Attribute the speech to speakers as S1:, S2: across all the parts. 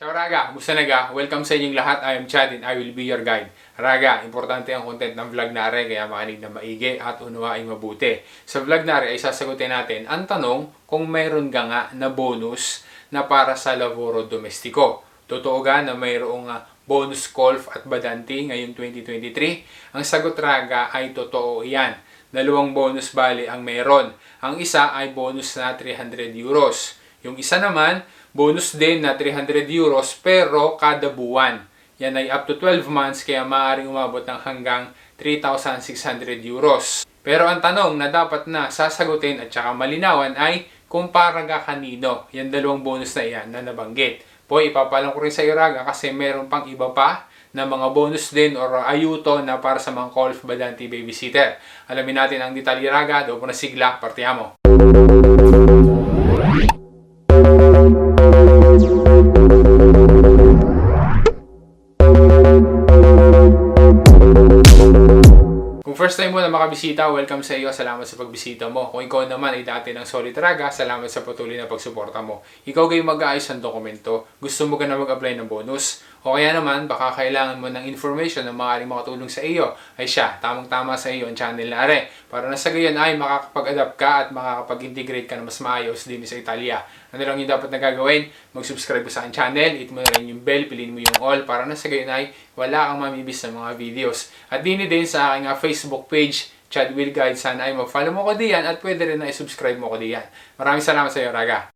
S1: Ciao Raga! Musta naga? Welcome sa inyong lahat. I am Chad and I will be your guide. Raga, importante ang content ng vlog nare kaya makinig na maigi at unawaing mabuti. Sa vlog nare ay sasagutin natin ang tanong kung mayroon ka nga na bonus na para sa Lavoro Domestico. Totoo ga na mayroong ah, bonus golf at badanti ngayong 2023? Ang sagot Raga ay totoo yan. Dalawang bonus bali ang meron. Ang isa ay bonus na 300 euros. Yung isa naman, bonus din na 300 euros pero kada buwan. Yan ay up to 12 months kaya maaaring umabot ng hanggang 3,600 euros. Pero ang tanong na dapat na sasagutin at saka malinawan ay kung para ka kanino. Yan dalawang bonus na yan na nabanggit. Po, ipapalang ko rin sa iyo Raga kasi meron pang iba pa na mga bonus din or ayuto na para sa mga golf badanti babysitter. Alamin natin ang detalye Raga, doon po na sigla, partiyamo. First time mo na makabisita, welcome sa iyo. Salamat sa pagbisita mo. Kung ikaw naman ay dati ng Solid Raga, salamat sa patuloy na pagsuporta mo. Ikaw kayo mag-aayos ng dokumento. Gusto mo ka na mag-apply ng bonus? O kaya naman, baka kailangan mo ng information na maaaring makatulong sa iyo. Ay siya, tamang-tama sa iyo ang channel na are. Para na sa gayon ay makakapag-adapt ka at makakapag-integrate ka na mas maayos din sa Italia. Ano lang yung dapat na gagawin? Mag-subscribe sa aking channel, hit mo na rin yung bell, piliin mo yung all para na sa gayon ay wala kang mamibis na mga videos. At din din sa aking ah, Facebook page, Chad Will Guide. Sana ay mag-follow mo ko diyan at pwede rin na i-subscribe mo ko diyan. Maraming salamat sa iyo, Raga.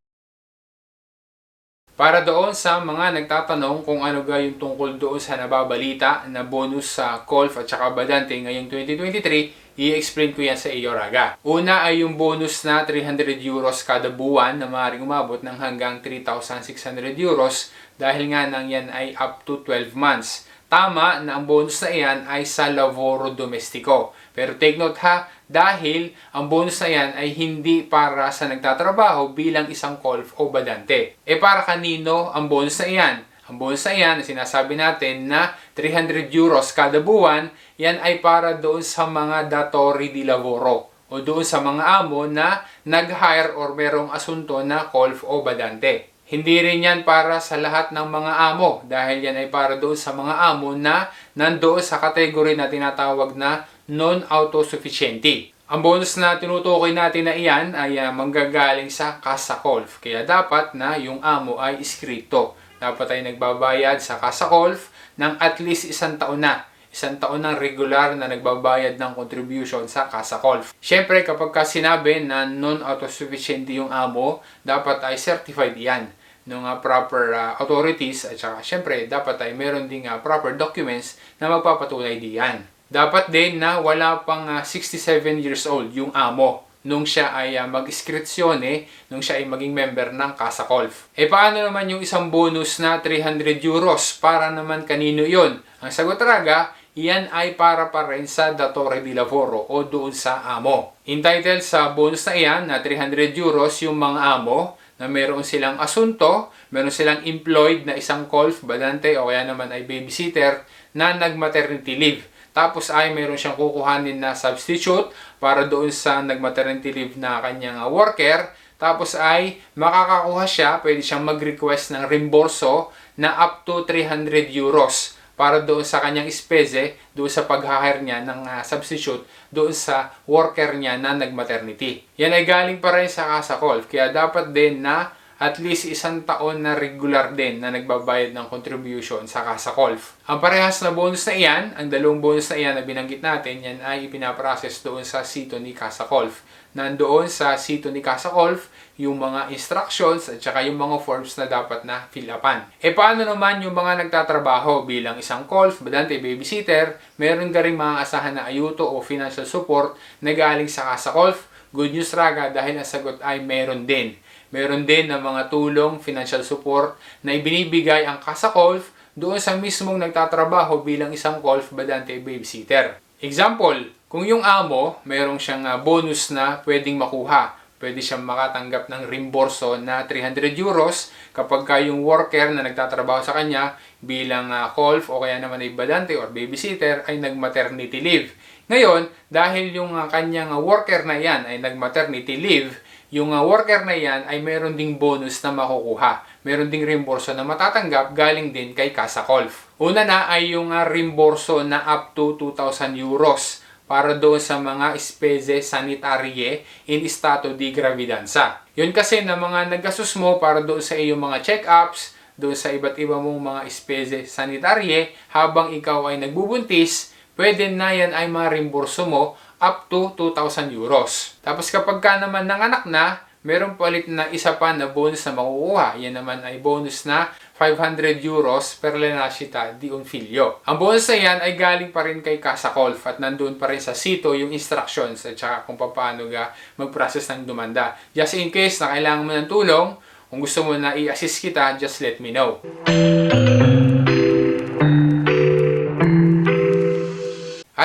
S1: Para doon sa mga nagtatanong kung ano ga yung tungkol doon sa nababalita na bonus sa golf at saka badante ngayong 2023, i-explain ko yan sa iyo raga. Una ay yung bonus na 300 euros kada buwan na maaaring umabot ng hanggang 3,600 euros dahil nga nang yan ay up to 12 months. Tama na ang bonus na iyan ay sa Lavoro Domestico. Pero take note ha, dahil ang bonus na yan ay hindi para sa nagtatrabaho bilang isang golf o badante. E para kanino ang bonus na iyan? Ang bonus na yan, na sinasabi natin na 300 euros kada buwan, yan ay para doon sa mga datori di lavoro o doon sa mga amo na nag-hire or merong asunto na golf o badante. Hindi rin yan para sa lahat ng mga amo dahil yan ay para doon sa mga amo na nandoon sa kategory na tinatawag na non-autosufficiente. Ang bonus na tinutukoy natin na iyan ay uh, manggagaling sa Casa Golf. Kaya dapat na yung amo ay iskrito. Dapat ay nagbabayad sa Casa Golf ng at least isang taon na. Isang taon ng regular na nagbabayad ng contribution sa Casa Golf. Siyempre, kapag ka sinabi na non-autosufficiente yung amo, dapat ay certified yan ng uh, proper uh, authorities at saka syempre dapat ay meron ding uh, proper documents na magpapatunay diyan. Dapat din na wala pang uh, 67 years old yung amo nung siya ay uh, mag-iskripsyone, nung siya ay maging member ng Casa Golf. E paano naman yung isang bonus na 300 euros? Para naman kanino yon? Ang sagot talaga, iyan ay para pa rin sa Datore di Lavoro o doon sa amo. Entitled sa bonus na iyan na 300 euros yung mga amo na meron silang asunto, meron silang employed na isang golf, badante o kaya naman ay babysitter na nag-maternity leave. Tapos ay meron siyang kukuhanin na substitute para doon sa nag-maternity leave na kanyang uh, worker. Tapos ay makakakuha siya, pwede siyang mag-request ng reimburso na up to 300 euros para doon sa kanyang speze, doon sa pag-hire niya ng uh, substitute, doon sa worker niya na nag-maternity. Yan ay galing pa rin sa Casa Golf, kaya dapat din na at least isang taon na regular din na nagbabayad ng contribution sa Casa Golf. Ang parehas na bonus na iyan, ang dalawang bonus na iyan na binanggit natin, yan ay ipinaprocess doon sa sito ni Casa Golf. Nandoon sa sito ni Casa Golf, yung mga instructions at saka yung mga forms na dapat na fill upan. E paano naman yung mga nagtatrabaho bilang isang golf, badante, babysitter, meron ka rin mga asahan na ayuto o financial support na galing sa Casa Golf? Good news raga dahil ang sagot ay meron din. Meron din ng mga tulong, financial support na ibinibigay ang Casa Golf doon sa mismong nagtatrabaho bilang isang golf badante babysitter. Example, kung yung amo, merong siyang uh, bonus na pwedeng makuha. Pwede siyang makatanggap ng reimburso na 300 euros kapag ka yung worker na nagtatrabaho sa kanya bilang uh, golf o kaya naman ay badante or babysitter ay nag-maternity leave. Ngayon, dahil yung uh, kanyang worker na yan ay nag-maternity leave, yung uh, worker na yan ay meron ding bonus na makukuha. meron ding reimburso na matatanggap galing din kay Casa Colf. Una na ay yung uh, reimburso na up to 2,000 euros para doon sa mga spese sanitarie in stato di gravidanza. Yun kasi na mga naggastos mo para doon sa iyong mga check-ups, doon sa iba't iba mong mga spese sanitarie habang ikaw ay nagbubuntis, pwede na yan ay ma-reimburso mo up to 2,000 euros. Tapos kapag ka naman nanganak na, meron palit na isa pa na bonus na makukuha. Yan naman ay bonus na 500 euros per la nascita di un figlio. Ang bonus na yan ay galing pa rin kay Casa Colf at nandun pa rin sa sito yung instructions at saka kung paano ga mag-process ng dumanda. Just in case na kailangan mo ng tulong, kung gusto mo na i-assist kita, just let me know.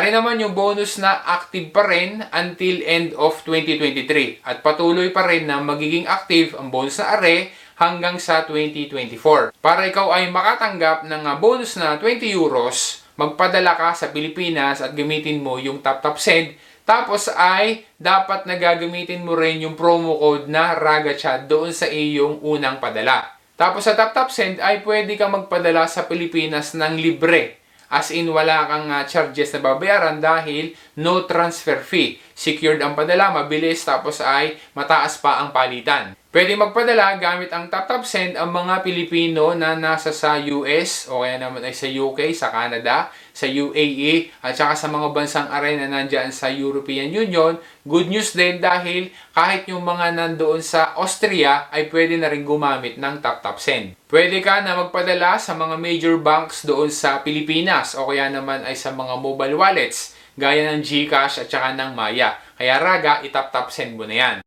S1: Ari naman yung bonus na active pa rin until end of 2023 at patuloy pa rin na magiging active ang bonus na are hanggang sa 2024. Para ikaw ay makatanggap ng ah, bonus na 20 euros, magpadala ka sa Pilipinas at gamitin mo yung Tap Tap Send tapos ay dapat na gagamitin mo rin yung promo code na RAGACHAT doon sa iyong unang padala. Tapos sa Tap Tap Send ay pwede kang magpadala sa Pilipinas ng libre. As in, wala kang uh, charges na babayaran dahil no transfer fee. Secured ang padala, mabilis, tapos ay mataas pa ang palitan. Pwede magpadala gamit ang TapTap Send ang mga Pilipino na nasa sa US o kaya naman ay sa UK, sa Canada, sa UAE at saka sa mga bansang aray na nandyan sa European Union. Good news din dahil kahit yung mga nandoon sa Austria ay pwede na rin gumamit ng TapTap Send. Pwede ka na magpadala sa mga major banks doon sa Pilipinas o kaya naman ay sa mga mobile wallets gaya ng GCash at saka ng Maya. Kaya raga, itap-tap send mo na yan.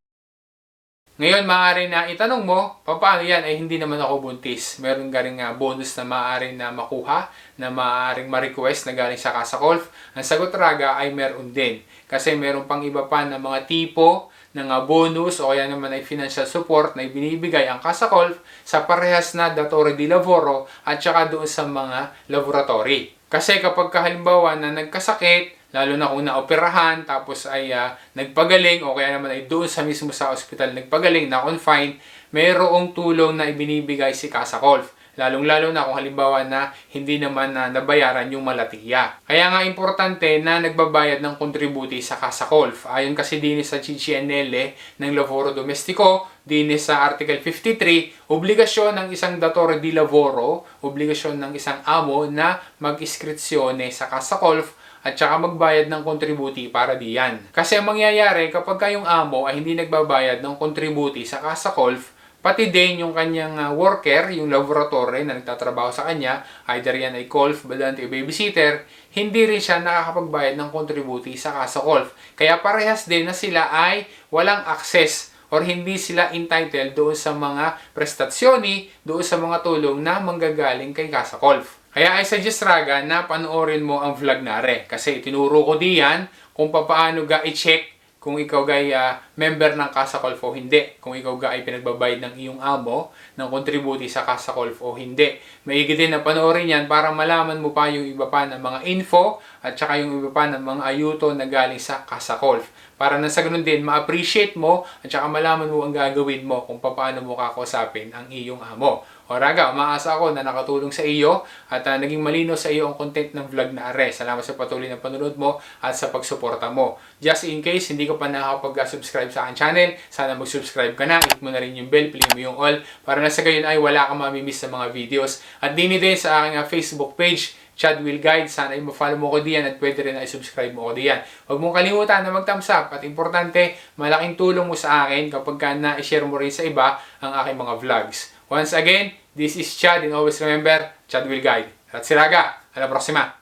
S1: Ngayon, maaari na itanong mo, paano yan ay hindi naman ako buntis. Meron ka rin uh, bonus na maaari na makuha, na maaaring ma-request na galing sa Casa Golf. Ang sagot raga ay meron din. Kasi meron pang iba pa na mga tipo ng bonus o kaya naman ay financial support na ibinibigay ang Casa Golf sa parehas na Datore di Lavoro at saka doon sa mga laboratory. Kasi kapag halimbawa na nagkasakit, lalo na kung naoperahan tapos ay uh, nagpagaling o kaya naman ay doon sa mismo sa ospital nagpagaling na confine, mayroong tulong na ibinibigay si Casa Colf. Lalong-lalo na kung halimbawa na hindi naman na nabayaran yung malatiya. Kaya nga importante na nagbabayad ng kontributi sa Casa Colf. Ayon kasi din sa CCNL ng Lavoro Domestico, din sa Article 53, obligasyon ng isang datore di lavoro, obligasyon ng isang amo na mag-iskrisyone sa Casa Colf at saka magbayad ng kontributi para diyan. Kasi ang mangyayari kapag kayong amo ay hindi nagbabayad ng kontributi sa Casa Colf, pati din yung kanyang uh, worker, yung laboratory na nagtatrabaho sa kanya, either yan ay Colf, badante babysitter, hindi rin siya nakakapagbayad ng kontributi sa Casa Colf. Kaya parehas din na sila ay walang access or hindi sila entitled doon sa mga prestasyoni, doon sa mga tulong na manggagaling kay Casa Colf. Kaya I suggest Raga na panoorin mo ang vlog nare. Kasi tinuro ko diyan kung paano ga i-check kung ikaw gay uh, member ng Casa Colf o hindi. Kung ikaw ga ay pinagbabayad ng iyong amo ng kontributi sa Casa Colf o hindi. Maigi din na panoorin yan para malaman mo pa yung iba pa ng mga info at saka yung iba pa ng mga ayuto na galing sa Casa Colf. Para na sa ganun din, ma-appreciate mo at saka malaman mo ang gagawin mo kung paano mo kakusapin ang iyong amo. O Raga, umaasa ako na nakatulong sa iyo at uh, naging malino sa iyo ang content ng vlog na Are. Salamat sa patuloy na panonood mo at sa pagsuporta mo. Just in case hindi ka pa nakakapag-subscribe sa aking channel, sana mag-subscribe ka na. Hit mo na rin yung bell, play mo yung all para na sa gayon ay wala kang mamimiss sa mga videos. At din din sa aking uh, Facebook page, Chad Will Guide. Sana ay ma-follow mo ko diyan at pwede rin ay subscribe mo ko diyan. Huwag mong kalimutan na mag-thumbs up at importante, malaking tulong mo sa akin kapag ka na-share mo rin sa iba ang aking mga vlogs. Once again, This is Chad and always remember, Chad will guide. At Siraga, a la próxima.